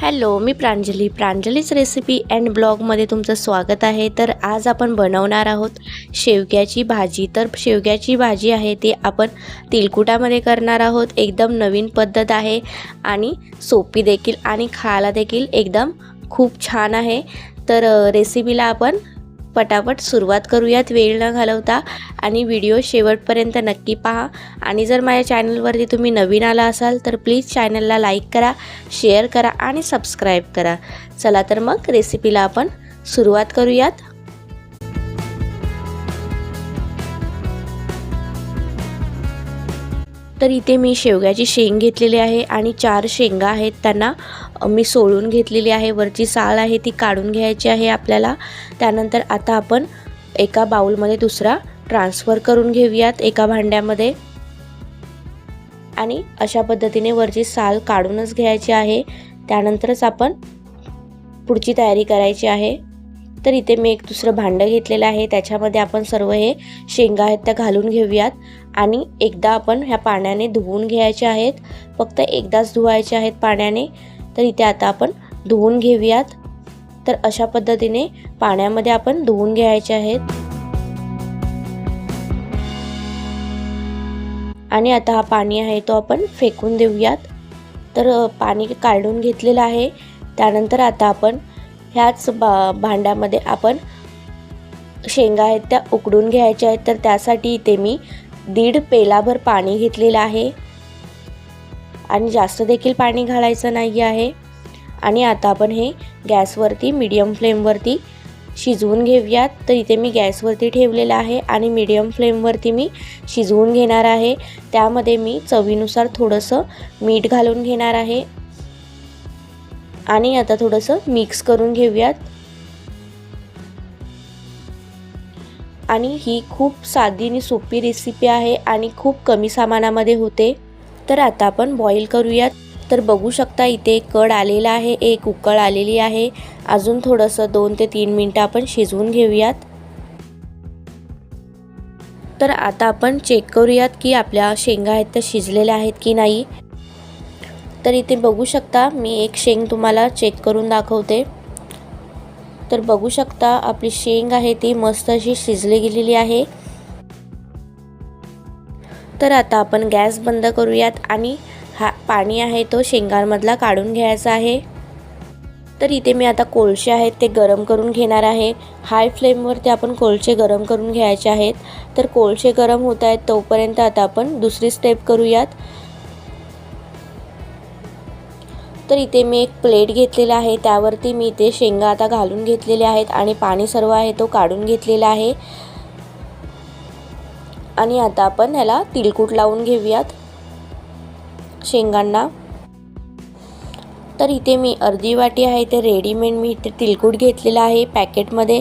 Hello मी प्रांजली. प्रांजलीच recipe and ब्लॉगमध्ये तुमचं स्वागत आहे. तर आज आपण बनवणार आहोत शेवग्याची भाजी. तर शेवग्याची भाजी आहे ती आपण तिलकुटामध्ये करणार आहोत. एकदम नवीन पद्धत आहे आणि सोपी देखील आणि खायला देखील एकदम खूप छान आहे. तर रेसिपीला आपण पटापट सुरुवात करूयात. वेळ न घालवता आणि व्हिडिओ शेवटपर्यंत नक्की पहा. आणि जर माझ्या चॅनलवरती तुम्ही नवीन आला असाल तर प्लीज चॅनलला लाईक करा शेअर करा आणि सबस्क्राईब करा. चला तर मग रेसिपीला आपण सुरुवात करूयात. तर इथे मी शेवग्याची शेंग घेतलेली आहे आणि चार शेंगा आहेत त्यांना मी सोलून घेतलेली आहे. वरची साल आहे ती काढून घ्यायची आहे आपल्याला. त्यानंतर आता आपण एका बाउलमध्ये दुसरा ट्रान्सफर करून घेऊयात एका भांड्यामध्ये. आणि अशा पद्धतीने वरची साल काढूनच घ्यायची आहे. त्यानंतरच आपण पुढची तयारी करायची आहे. तर इथे मी एक दुसरं भांडं घेतलेलं आहे. त्याच्यामध्ये आपण सर्व हे शेंगा आहेत त्या घालून घेऊयात. आणि एकदा आपण ह्या पाण्याने धुवून घ्यायचे आहेत. फक्त एकदाच धुवायचे आहेत पाण्याने. तर इथे आता आपण धुवून घेऊयात. तर अशा पद्धतीने पाण्यामध्ये आपण धुवून घ्यायचे आहेत. आणि आता हा पाणी आहे तो आपण फेकून देऊयात. तर पाणी काढून घेतलेलं आहे. त्यानंतर आता आपण ह्याच बा भांड्यामध्ये आपण शेंगा आहेत त्या उकडून घ्यायच्या आहेत. तर त्यासाठी इथे मी दीड पेलाभर पाणी घेतलेलं आहे. आणि जास्त देखील पाणी घालायचं नाही आहे. आणि आता आपण हे गॅसवरती मीडियम फ्लेमवरती शिजवून घेऊयात. तर इथे मी गॅसवरती ठेवलेलं आहे आणि मीडियम फ्लेमवरती मी शिजवून घेणार आहे. त्यामध्ये मी चवीनुसार थोडंसं मीठ घालून घेणार आहे. आणि आता थोडंसं मिक्स करून घेऊयात. आणि ही खूप साधी आणि सोपी रेसिपी आहे आणि खूप कमी सामानामध्ये होते. तर आता आपण बॉईल करूयात. तर बघू शकता इथे कड आलेला आहे एक उकळ आलेली आहे. अजून थोडंसं दोन ते तीन मिनटं आपण शिजवून घेऊयात. तर आता आपण चेक करूयात की आपल्या शेंगा आहेत त्या शिजलेल्या आहेत की नाही. तर इथे बघू शकता मी एक शेंग तुम्हाला चेक करून दाखवते. तर बघू शकता आपली शेंग आहे ती मस्त अशी शिजली गेलेली आहे. तर आता आपण गॅस बंद करूयात आणि हा पाणी आहे तो शेंगांमधला काढून घ्यायचा आहे. तर इथे मी आता कोळसे आहेत ते गरम करून घेणार आहे. हाय फ्लेमवरती आपण कोळसे गरम करून घ्यायचे आहेत. तर कोळसे गरम होत आहेत तोपर्यंत आता आपण दुसरी स्टेप करूयात. तर इथे मी एक प्लेट घेतलेला आहे. त्यावरती मी इथे शेंगा आता घालून घेतलेले आहेत आणि पाणी सर्व आहे तो काढून घेतलेला आहे. आणि आता आपण ह्याला तिलकूट लावून घेऊयात शेंगांना. तर इथे मी अर्धी वाटी आहे ते रेडीमेड मी इथे तिलकूट घेतलेलं आहे. पॅकेटमध्ये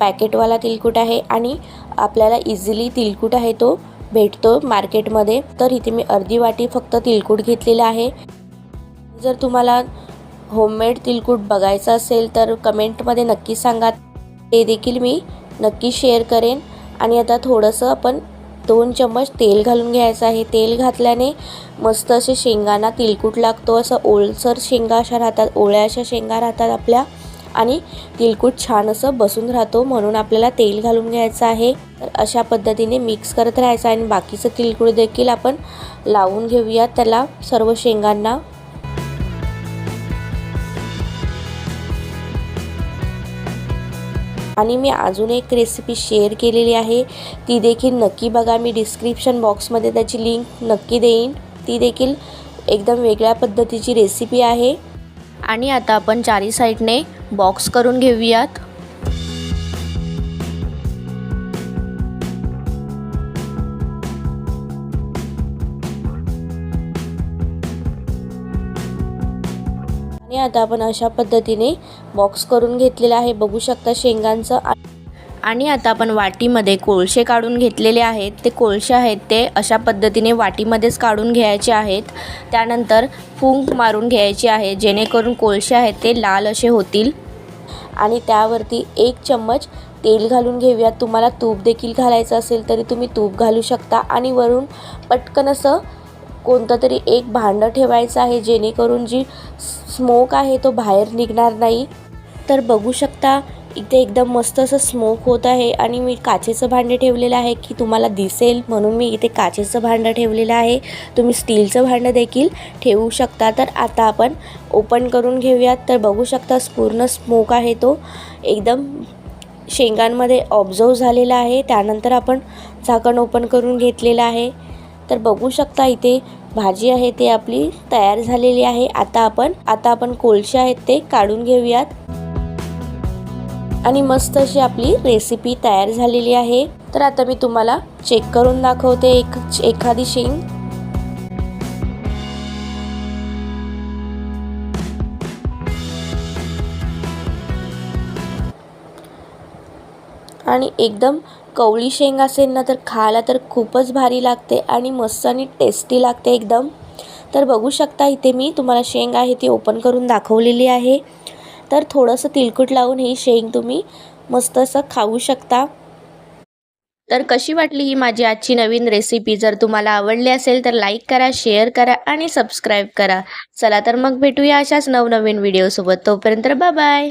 पॅकेटवाला तिलकूट आहे आणि आपल्याला इझिली तिलकूट आहे तो भेटतो मार्केटमध्ये तर इथे मी अर्धी वाटी फक्त तिलकूट घेतलेलं आहे. जर तुम्हाला होममेड तिलकूट बघायचं असेल तर कमेंटमध्ये नक्की सांगा. ते देखील मी नक्की शेअर करेन. आणि आता थोडंसं आपण दोन चम्मच तेल घालून घ्यायचं आहे. तेल घातल्याने मस्त असे शेंगांना तिलकूट लागतो. असं ओलसर शेंगा अशा राहतात ओळ्या अशा शेंगा राहतात आपल्या. आणि तिलकूट छान असं बसून राहतो म्हणून आपल्याला तेल घालून घ्यायचं आहे. तर अशा पद्धतीने मिक्स करत राहायचं आणि बाकीचं तिलकूट देखील आपण लावून घेऊयात. त्याला सर्व शेंगांना आणि मी अजून एक रेसिपी शेअर केलेली आहे. ती देखील नक्की बघा. मी डिस्क्रिप्शन बॉक्समध्ये त्याची लिंक नक्की देईन. ती देखील एकदम वेगळ्या पद्धतीची रेसिपी आहे. आणि आता आपण चारी साईडने बॉक्स करून घेऊयात. आता आपण अशा पद्धतीने बॉक्स करून घेतलेला आहे. बघू शकता शेंगांचं आणि आता आपण वाटीमध्ये कोळसे काढून घेतलेले आहेत. ते कोळसे आहेत ते अशा पद्धतीने वाटीमध्येच काढून घ्यायचे आहेत. त्यानंतर फुंक मारून घ्यायचे आहे जेणेकरून कोळसे आहेत ते लाल असे होतील. आणि त्यावरती एक चम्मच तेल घालून घेऊयात. तुम्हाला तूप देखील घालायचं असेल तरी तुम्ही तूप घालू शकता. आणि वरून पटकन असं कोणतं तरी एक भांडं ठेवायचं आहे जेणेकरून जी स्मोक आहे तो बाहेर निघणार नाही. तर बघू शकता इथे एकदम मस्त असं स्मोक होत आहे आणि मी काचेचं भांडे ठेवलेलं आहे की तुम्हाला दिसेल म्हणून मी इथे काचेचं भांडं ठेवलेलं आहे. तुम्ही स्टीलचं भांडं देखील ठेवू शकता. तर आता आपण ओपन करून घेऊयात. तर बघू शकता पूर्ण स्मोक आहे तो. एकदम शेंगांमध्ये ऑब्झर्व झालेला आहे. त्यानंतर आपण झाकण ओपन करून घेतलेलं आहे. तर बघू शकता इथे भाजी आहे ते आपली तयार झालेली आहे. आता आपण आता आपण कोळशे आहेत ते काढून घेऊयात. आणि मस्त अशी आपली रेसिपी तयार झालेली आहे. तर आता मी तुम्हाला चेक करून दाखवते एक एखादी शेंग. आणि एकदम कवळी शेंग असेल ना तर खायला तर खूपच भारी लागते आणि मस्त आणि टेस्टी लागते एकदम. तर बघू शकता इथे मी तुम्हाला शेंग आहे ती ओपन करून दाखवलेली आहे. तर थोडंसं तिलकुट लावून ही शेंग तुम्ही मस्त असं खाऊ शकता. तर कशी वाटली ही माझी आजची नवीन रेसिपी जर तुम्हाला आवडली असेल तर लाईक करा शेअर करा आणि सबस्क्राईब करा. चला तर मग भेटूया अशाच नवनवीन व्हिडिओसोबत तोपर्यंत बाय